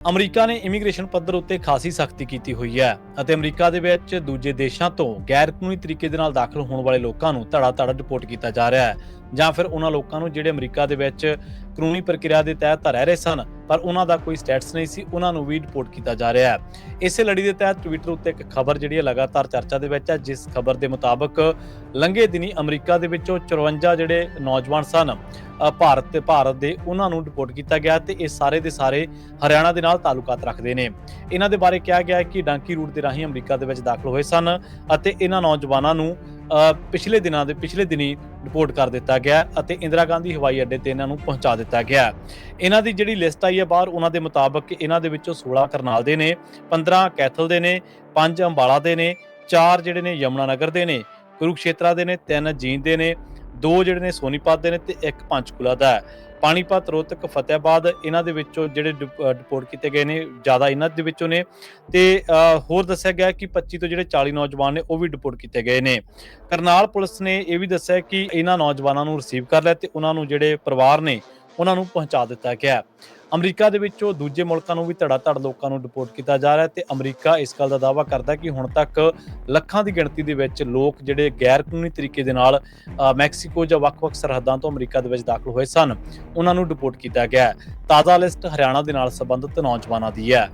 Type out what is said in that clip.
America ਨੇ immigration ਪੱਧਰ ਉੱਤੇ ਖਾਸੀ ਸਖਤੀ ਕੀਤੀ ਹੋਈ ਹੈ ਅਤੇ ਅਮਰੀਕਾ ਦੇ ਵਿੱਚ ਦੂਜੇ ਦੇਸ਼ਾਂ ਤੋਂ ਗੈਰ ਕਾਨੂੰਨੀ ਤਰੀਕੇ ਦੇ ਨਾਲ ਦਾਖਲ ਹੋਣ ਵਾਲੇ ਲੋਕਾਂ ਨੂੰ ਧੜਾ ਧੜਾ ਰਿਪੋਰਟ ਕੀਤਾ ਜਾ ਰਿਹਾ ਹੈ ਜਾਂ ਫਿਰ ਉਹਨਾਂ ਲੋਕਾਂ ਨੂੰ ਜਿਹੜੇ ਅਮਰੀਕਾ ਦੇ ਵਿੱਚ ਕਾਨੂੰਨੀ ਪ੍ਰਕਿਰਿਆ ਦੇ ਤਹਿਤ ਤਾਂ ਰਹਿ ਰਹੇ ਸਨ ਪਰ ਉਹਨਾਂ ਦਾ ਕੋਈ ਸਟੇਟਸ ਨਹੀਂ ਸੀ, ਉਹਨਾਂ ਨੂੰ ਵੀ ਡਿਪੋਰਟ ਕੀਤਾ ਜਾ ਰਿਹਾ ਹੈ। ਇਸੇ ਲੜੀ ਦੇ ਤਹਿਤ ਟਵਿੱਟਰ ਉੱਤੇ ਇੱਕ ਖਬਰ ਜਿਹੜੀ ਹੈ ਲਗਾਤਾਰ ਚਰਚਾ ਦੇ ਵਿੱਚ ਹੈ, ਜਿਸ ਖਬਰ ਦੇ ਮੁਤਾਬਕ ਲੰਘੇ ਦਿਨੀ ਅਮਰੀਕਾ ਦੇ ਵਿੱਚੋਂ 54 ਜਿਹੜੇ ਨੌਜਵਾਨ ਸਨ ਭਾਰਤ ਤੇ ਭਾਰਤ ਦੇ ਉਹਨਾਂ ਨੂੰ ਡਿਪੋਰਟ ਕੀਤਾ ਗਿਆ ਤੇ ਇਹ ਸਾਰੇ ਦੇ ਸਾਰੇ ਹਰਿਆਣਾ ਦੇ ਨਾਲ ਤਾਲੁਕਾਤ ਰੱਖਦੇ ਨੇ। ਇਹਨਾਂ ਦੇ ਬਾਰੇ ਕਿਹਾ ਗਿਆ ਕਿ ਡਾਂਕੀ ਰੂਟ ਦੇ ਰਾਹੀਂ ਅਮਰੀਕਾ ਦੇ ਵਿੱਚ ਦਾਖਲ ਹੋਏ ਸਨ ਅਤੇ ਇਹਨਾਂ ਨੌਜਵਾਨਾਂ ਨੂੰ ਪਿਛਲੇ ਦਿਨਾਂ ਦੇ ਪਿਛਲੇ ਦਿਨੀ ਰਿਪੋਰਟ ਕਰ ਦਿੱਤਾ ਗਿਆ ਅਤੇ ਇੰਦਰਾ ਗਾਂਧੀ ਹਵਾਈ ਅੱਡੇ ਤੇ ਇਹਨਾਂ ਨੂੰ ਪਹੁੰਚਾ ਦਿੱਤਾ ਗਿਆ। ਇਹਨਾਂ ਦੀ ਜਿਹੜੀ ਲਿਸਟ ਆਈ ਹੈ ਬਾਹਰ, ਉਹਨਾਂ ਦੇ ਮੁਤਾਬਕ ਇਹਨਾਂ ਦੇ ਵਿੱਚੋਂ 16 ਕਰਨਾਲ ਦੇ ਨੇ 15 ਕੈਥਲ ਦੇ ਨੇ 5 ਅੰਬਾਲਾ ਦੇ ਨੇ 4 ਜਿਹੜੇ ਨੇ ਯਮਨਾ ਨਗਰ ਦੇ ਨੇ, ਕੁਰੂਕਸ਼ੇਤਰਾ ਦੇ ਨੇ 3 ਜੀਂਦ ਦੇ ਨੇ ਦੋ ਜਿਹੜੇ ਨੇ ਸੋਨੀਪਤ ਦੇ ਨੇ ਤੇ ਇੱਕ ਪੰਚਕੂਲਾ ਦਾ ਹੈ। ਪਾਣੀਪਤ, ਰੋਹਤਕ, ਫਤਿਹਬਾਦ ਇਹਨਾਂ ਦੇ ਵਿੱਚੋਂ ਜਿਹੜੇ ਡਿਪ- ਡਿਪੋਰਟ ਕੀਤੇ ਗਏ ਨੇ, ਜ਼ਿਆਦਾ ਇਹਨਾਂ ਦੇ ਵਿੱਚੋਂ ਨੇ। ਤੇ ਹੋਰ ਦੱਸਿਆ ਗਿਆ ਕਿ 25 ਤੋਂ ਜਿਹੜੇ 40 ਨੌਜਵਾਨ ਨੇ ਉਹ ਵੀ ਡਿਪੋਰਟ ਕੀਤੇ ਗਏ ਨੇ। ਕਰਨਾਲ ਪੁਲਿਸ ਨੇ ਇਹ ਵੀ ਦੱਸਿਆ ਕਿ ਇਹਨਾਂ ਨੌਜਵਾਨਾਂ ਨੂੰ ਰਿਸੀਵ ਕਰ ਲਿਆ ਤੇ ਉਹਨਾਂ ਨੂੰ ਜਿਹੜੇ ਪਰਿਵਾਰ ਨੇ ਉਹਨਾਂ ਨੂੰ ਪਹੁੰਚਾ ਦਿੱਤਾ ਗਿਆ ਹੈ। ਅਮਰੀਕਾ ਦੇ ਵਿੱਚੋਂ ਦੂਜੇ ਮੁਲਕਾਂ ਨੂੰ ਵੀ ਧੜਾ ਧੜ ਲੋਕਾਂ ਨੂੰ ਡਿਪੋਰਟ ਕੀਤਾ ਜਾ ਰਿਹਾ ਹੈ ਤੇ ਅਮਰੀਕਾ ਇਸ ਗੱਲ ਦਾ ਦਾਅਵਾ ਕਰਦਾ ਕਿ ਹੁਣ ਤੱਕ ਲੱਖਾਂ ਦੀ ਗਿਣਤੀ ਦੇ ਵਿੱਚ ਲੋਕ ਜਿਹੜੇ ਗੈਰ ਕਾਨੂੰਨੀ ਤਰੀਕੇ ਦੇ ਨਾਲ ਮੈਕਸੀਕੋ ਜਾਂ ਵੱਖ-ਵੱਖ ਸਰਹੱਦਾਂ ਤੋਂ ਅਮਰੀਕਾ ਦੇ ਵਿੱਚ ਦਾਖਲ ਹੋਏ ਸਨ। ਉਹਨਾਂ ਨੂੰ ਡਿਪੋਰਟ ਕੀਤਾ ਗਿਆ ਹੈ। ਤਾਜ਼ਾ ਲਿਸਟ ਹਰਿਆਣਾ ਦੇ ਨਾਲ ਸੰਬੰਧਿਤ ਨੌਜਵਾਨਾਂ ਦੀ ਹੈ।